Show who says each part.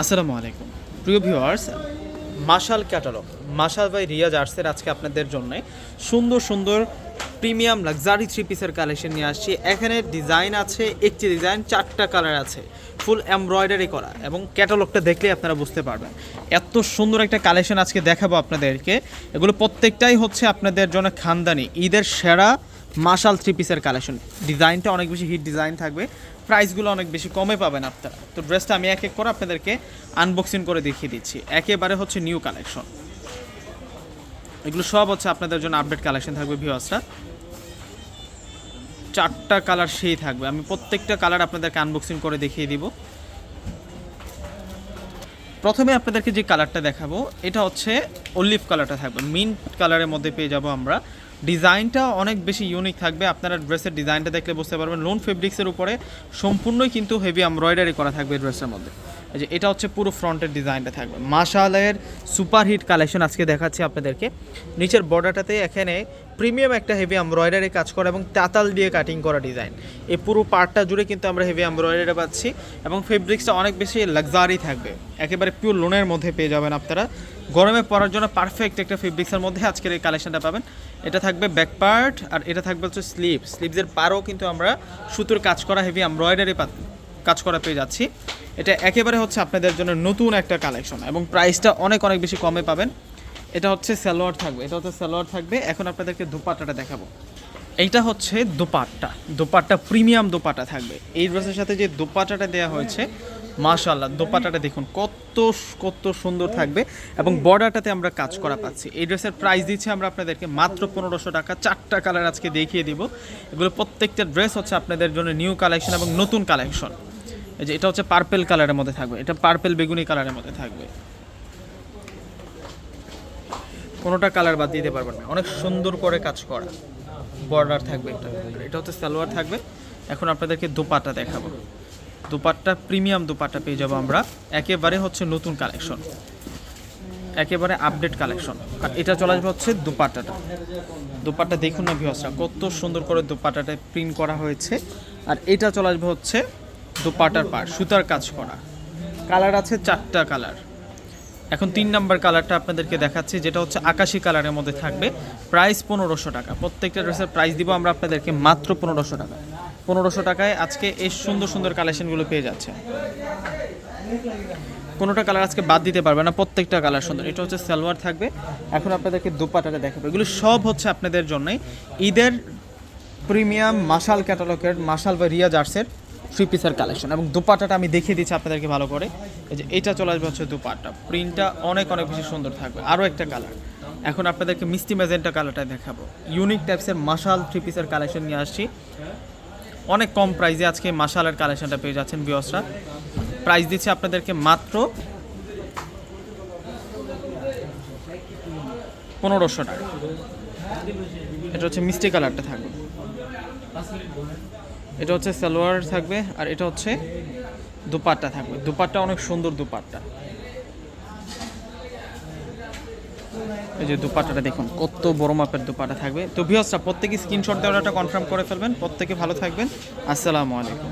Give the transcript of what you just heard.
Speaker 1: আসসালামু আলাইকুম। প্রিয় viewers, Mashal catalogue, Mashal by Riaz আর্টসের আজকে আপনাদের জন্য সুন্দর সুন্দর প্রিমিয়াম লাক্সারি থ্রি পিসের কালেকশন নিয়ে আসছি। এখানে ডিজাইন আছে, একটি ডিজাইন, চারটা কালার আছে, ফুল এমব্রয়ডারি করা এবং ক্যাটালগটা দেখলেই আপনারা বুঝতে পারবেন। এত সুন্দর একটা কালেকশন আজকে দেখাবো আপনাদেরকে। এগুলো প্রত্যেকটাই হচ্ছে আপনাদের জন্য খানদানি, ঈদের সেরা মাশাল থ্রি পিসের কালেকশন ডিজাইনটা অনেক বেশি হিট ডিজাইন থাকবে। প্রাইসগুলো অনেক বেশি কমে পাবেন আপনারা। তো ড্রেসটা আমি এক এক করে আপনাদেরকে আনবক্সিং করে দেখিয়ে দিচ্ছি। একেবারে হচ্ছে নিউ কালেকশন এগুলো সব হচ্ছে আপনাদের জন্য আপডেট কালেকশন থাকবে ভিউয়ার্সরা চারটা কালার সেই থাকবে। আমি প্রত্যেকটা কালার আপনাদেরকে আনবক্সিং করে দেখিয়ে দিব। প্রথমে আপনাদেরকে যে কালারটা দেখাবো, এটা হচ্ছে অলিভ কালারটা থাকবে। মিন্ট কালারের মধ্যে পেয়ে যাব আমরা। ডিজাইনটা অনেক বেশি ইউনিক থাকবে। আপনারা ড্রেসের ডিজাইনটা দেখলে বুঝতে পারবেন। লোন ফেব্রিক্সের উপরে সম্পূর্ণই কিন্তু হেভি এমব্রয়ডারি করা থাকবে ড্রেসের মধ্যে। এই যে এটা হচ্ছে পুরো ফ্রন্টের ডিজাইনটা থাকবে। মাশালের সুপার হিট কালেকশন আজকে দেখাচ্ছি আপনাদেরকে। নিচের বর্ডারটাতে এখানে প্রিমিয়াম একটা হেভি এমব্রয়ডারি কাজ করা এবং তাতাল দিয়ে কাটিং করা ডিজাইন এই পুরো পার্টটা জুড়ে কিন্তু আমরা হেভি এমব্রয়ডারি পাচ্ছি এবং ফেব্রিক্সটা অনেক বেশি লাক্সারি থাকবে। একেবারে পিওর লোনের মধ্যে পেয়ে যাবেন আপনারা। গরমে পরার জন্য পারফেক্ট একটা ফেব্রিক্সের মধ্যে আজকের এই কালেকশনটা পাবেন। এটা থাকবে ব্যাক পার্ট আর এটা থাকবে হচ্ছে স্লিভ স্লিভসের পারও কিন্তু আমরা সুতোর কাজ করা হেভি এমব্রয়ডারি কাজ করা পেয়ে যাচ্ছি। এটা একেবারে হচ্ছে আপনাদের জন্য নতুন একটা কালেকশন এবং প্রাইসটা অনেক অনেক বেশি কমে পাবেন। এটা হচ্ছে সালোয়ার থাকবে। এটা হচ্ছে সালোয়ার থাকবে। এখন আপনাদেরকে দুপাট্টাটা দেখাবো। এইটা হচ্ছে দোপাট্টা। দোপাট্টা প্রিমিয়াম দোপাট্টা থাকবে। এই ড্রেসের সাথে যে দোপাট্টাটা দেওয়া হয়েছে মাশাল্লাহ দোপাট্টাটা দেখুন কত কত সুন্দর থাকবে এবং বর্ডারটাতে আমরা কাজ করা পাচ্ছি। এই ড্রেসের প্রাইস দিচ্ছি আমরা আপনাদেরকে মাত্র পনেরোশো টাকা। চারটা কালার আজকে দেখিয়ে দিব। এগুলো প্রত্যেকটা ড্রেস হচ্ছে আপনাদের জন্য নিউ কালেকশন এবং নতুন কালেকশন এই যে এটা হচ্ছে পার্পেল কালারের মধ্যে থাকবে। এটা পার্পেল বেগুনি কালারের মধ্যে থাকবে। কোনোটা কালার বাদ দিতে পারবেন না। অনেক সুন্দর করে কাজ করা। বর্ডার থাকবে এটা এটা হচ্ছে সালোয়ার থাকবে। এখন আপনাদেরকে দোপাট্টা দেখাবো। দোপাট্টা প্রিমিয়াম দোপাট্টা পেয়ে যাব আমরা। একেবারে হচ্ছে নতুন কালেকশন একেবারে আপডেট কালেকশন আর এটা চলে আসবে হচ্ছে দোপাট্টাটা। দোপাট্টা দেখুন না ভিউসরা কত সুন্দর করে দোপাট্টাটা প্রিন্ট করা হয়েছে। আর এটা চলে আসবে হচ্ছে দোপাটার পার, সুতার কাজ করা। কালার আছে চারটা কালার। এখন তিন নাম্বার কালারটা আপনাদেরকে দেখাচ্ছি, যেটা হচ্ছে আকাশি কালারের মধ্যে থাকবে। প্রাইস পনেরোশো টাকা। প্রত্যেকটা ড্রেসের প্রাইস দিব আমরা আপনাদেরকে মাত্র পনেরোশো টাকা। পনেরোশো টাকায় আজকে এই সুন্দর সুন্দর কালেকশনগুলো পেয়ে যাচ্ছে। কোনোটা কালার আজকে বাদ দিতে পারবে না, প্রত্যেকটা কালার সুন্দর। এটা হচ্ছে সালোয়ার থাকবে। এখন আপনাদেরকে দুপাটাটা দেখাবো। এগুলো সব হচ্ছে আপনাদের জন্যই। ঈদের প্রিমিয়াম মাশাল ক্যাটালগের মাশাল বা রিয়া জার্সের থ্রি পিসের কালেকশন এবং দুপাটাটা আমি দেখিয়ে দিচ্ছি আপনাদেরকে ভালো করে। এই যে এটা চলে আসবে হচ্ছে দুপাট্টা। প্রিন্টটা অনেক অনেক বেশি সুন্দর থাকবে। আরও একটা কালার। এখন আপনাদেরকে মিষ্টি ম্যাজেন্টা কালারটা দেখাবো। ইউনিক টাইপসের মাশাল থ্রি পিসের কালেকশন নিয়ে আসছি। অনেক কম প্রাইসে আজকে মাশালের কালেকশনটা পেয়ে যাচ্ছেন বিয়সরা প্রাইস দিচ্ছে আপনাদেরকে মাত্র পনেরোশো টাকা। এটা হচ্ছে মিষ্টি কালারটা থাকবে। এটা হচ্ছে সালোয়ার থাকবে আর এটা হচ্ছে দুপাট্টা থাকবে। দুপাট্টা অনেক সুন্দর দুপাট্টা। এই যে দুপাট্টাটা দেখুন, কত বড় মাপের দুপাট্টা থাকবে। তো ভিউসরা প্রত্যেকে স্ক্রিনশট দেওয়াটা কনফার্ম করে ফেলবেন। প্রত্যেকে ভালো থাকবেন। আসসালামু আলাইকুম।